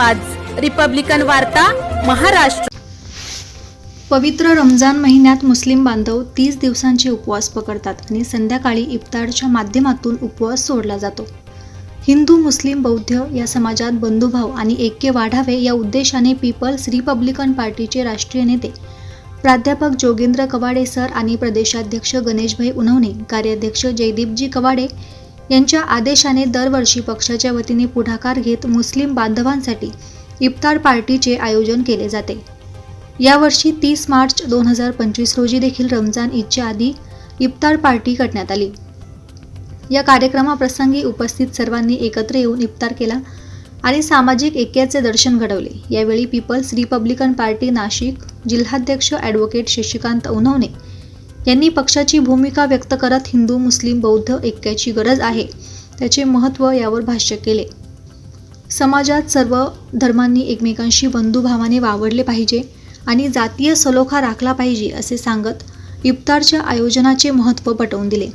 आवाज. रिपब्लिकन वार्ता महाराष्ट्र. पवित्र रमजान महिन्यात मुस्लिम बांधव तीस दिवसांचे उपवास पकडतात आणि संध्याकाळी इफ्तारच्या माध्यमातून उपवास सोडला जातो. हिंदू मुस्लिम बौद्ध या समाजात बंधुभाव आणि ऐक्य वाढावे या उद्देशाने पीपल्स रिपब्लिकन पार्टीचे राष्ट्रीय नेते प्राध्यापक जोगेंद्र कवाडे सर आणि प्रदेशाध्यक्ष गणेशभाई उन्हवणे कार्याध्यक्ष जयदीपजी कवाडे यांच्या आदेशाने दरवर्षी पक्षाच्या वतीने पुढाकार घेत मुस्लिम बांधवांसाठी इफ्तार पार्टीचे आयोजन केले जाते. यावर्षी तीस मार्च दोन हजार पंचवीस रोजी देखील रमजान ईदच्या आधी इफ्तार पार्टी करण्यात आली. या कार्यक्रमाप्रसंगी उपस्थित सर्वांनी एकत्र येऊन इफ्तार केला आणि सामाजिक ऐक्याचे दर्शन घडवले. यावेळी पीपल्स रिपब्लिकन पार्टी नाशिक जिल्हाध्यक्ष ॲडव्होकेट शशिकांत उनवणे यांनी पक्षाची भूमिका व्यक्त करत हिंदू मुस्लिम बौद्ध ऐक्याची गरज आहे. त्याचे महत्त्व यावर भाष्य केले. समाजात सर्व धर्मांनी एकमेकांशी बंधुभावाने वावरले पाहिजे आणि जातीय सलोखा राखला पाहिजे असे सांगत इफ्तारच्या आयोजनाचे महत्त्व पटवून दिले.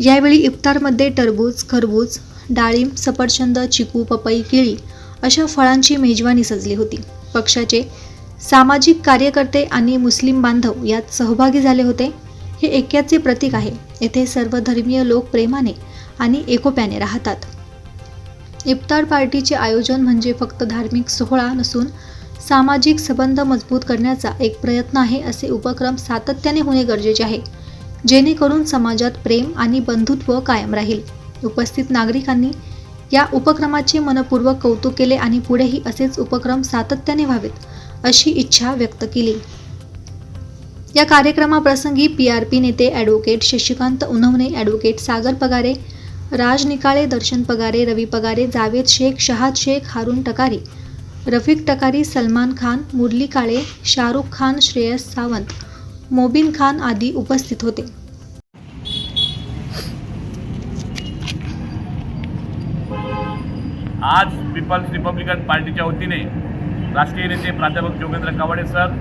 यावेळी इफ्तारमध्ये टरबूज खरबूज डाळिंब सफरचंद चिकू पपई केळी अशा फळांची मेजवानी सजली होती. पक्षाचे सामाजिक कार्यकर्ते आणि मुस्लिम बांधव यात सहभागी झाले होते. हे ऐक्याचे प्रतीक आहे. येथे सर्व धर्मीय लोक प्रेमाने आणि एकोप्याने राहतात. इफ्तार पार्टीचे आयोजन म्हणजे फक्त धार्मिक सोहळा नसून सामाजिक संबंध मजबूत करण्याचा एक प्रयत्न आहे असे उपक्रम सातत्याने होणे गरजेचे आहे. जेणेकरून समाजात प्रेम आणि बंधुत्व कायम राहील. उपस्थित नागरिकांनी या उपक्रमाचे मनपूर्वक कौतुक केले आणि पुढेही असेच उपक्रम सातत्याने व्हावेत. अशी इच्छा व्यक्त केली. या कार्यक्रमाप्रसंगी पी आर पी नेते ॲडव्होकेट शशिकांत उन्हवणे ॲडव्होकेट सागर पगारे राज निकाळे दर्शन पगारे रवी पगारे जावेद शेख शहाद शेख हारून टकारी रफिक टकारी सलमान खान मुरली काळे शाहरुख खान श्रेयस सावंत मोबिन खान आदी उपस्थित होते. आज पीपल्स रिपब्लिकन पार्टीच्या वतीने राष्ट्रीय नेते प्राध्यापक जोगेंद्र कवाडे सर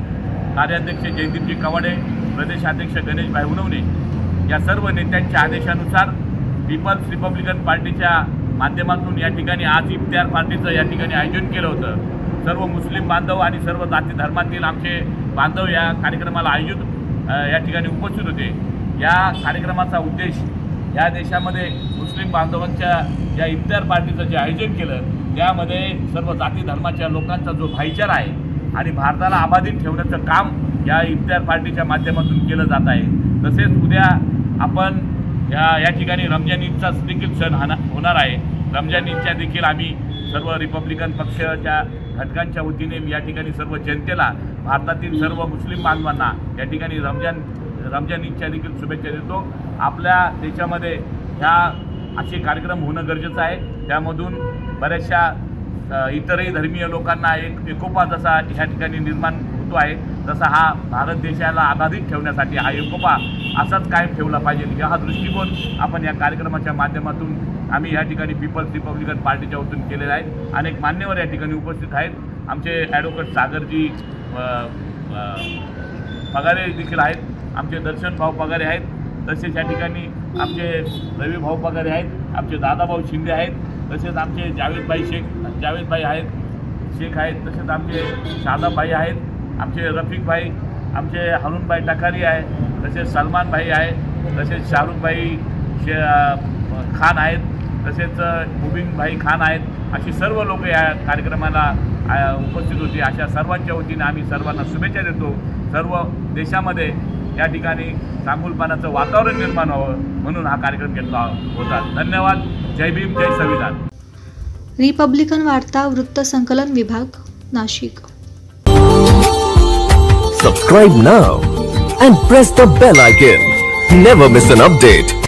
कार्याध्यक्ष जयदीपजी कवाडे प्रदेशाध्यक्ष गणेशभाई उनवणे या सर्व नेत्यांच्या आदेशानुसार पीपल्स रिपब्लिकन पार्टीच्या माध्यमातून या ठिकाणी आज इफ्तार पार्टीचं या ठिकाणी आयोजन केलं होतं. सर्व मुस्लिम बांधव आणि सर्व जाती धर्मातील आमचे बांधव या कार्यक्रमाला आयोजित या ठिकाणी उपस्थित होते. या कार्यक्रमाचा उद्देश या देशामध्ये मुस्लिम बांधवांच्या या इफ्तार पार्टीचं जे आयोजन केलं त्यामध्ये सर्व जाती धर्माच्या लोकांचा जो भाईचारा आहे आणि भारताला अबाधित ठेवण्याचं काम या इफ्तार पार्टीच्या माध्यमातून केलं जात आहे. तसेच उद्या आपण या या ठिकाणी रमजान ईदचाच देखील सण हाना होणार आहे. रमजान ईदच्या देखील आम्ही सर्व रिपब्लिकन पक्षाच्या घटकांच्या वतीने या ठिकाणी सर्व जनतेला भारतातील सर्व मुस्लिम बांधवांना या ठिकाणी रमजान रमजान ईदच्या देखील शुभेच्छा देतो. आपल्या देशामध्ये ह्या असे कार्यक्रम होणं गरजेचं आहे. त्यामधून बऱ्याचशा इतरही धर्मीय लोकांना एक एकोपा जसा ह्या ठिकाणी निर्माण होतो आहे तसा हा भारत देशाला आधारित ठेवण्यासाठी हा एकोपा असाच कायम ठेवला पाहिजे. हा दृष्टिकोन आपण या कार्यक्रमाच्या माध्यमातून आम्ही या ठिकाणी पीपल्स रिपब्लिकन पार्टीच्या वतीने केलेला आहे. अनेक मान्यवर या ठिकाणी उपस्थित आहेत. आमचे ॲडव्होकेट सागरजी पगारे देखील आहेत. आमचे दर्शन भाऊ पगारे आहेत. तसेच या ठिकाणी आमचे रवी भाऊ पगारे आहेत. आमचे दादाभाऊ शिंदे आहेत तसेच आमचे जावेदभाई शेख जावेदभाई आहेत शेख आहेत तसेच आमचे शादाभाई आहेत आमचे रफिकभाई आमचे हरुणभाई टकारी आहे तसेच सलमान भाई आहे तसेच शाहरुखभाई शे खान आहेत तसेच मुबिन भाई खान आहेत अशी सर्व लोक या कार्यक्रमाला उपस्थित होती. अशा सर्वांच्या वतीने आम्ही सर्वांना शुभेच्छा देतो. सर्व देशामध्ये या ठिकाणी चांगुलपणाचं वातावरण निर्माण व्हावं म्हणून हा कार्यक्रम घेतला होता धन्यवाद जय भीम जय संविधान रिपब्लिकन वार्ता वृत्तसंकलन विभाग Nashik Subscribe now and press the bell icon. Never miss an update.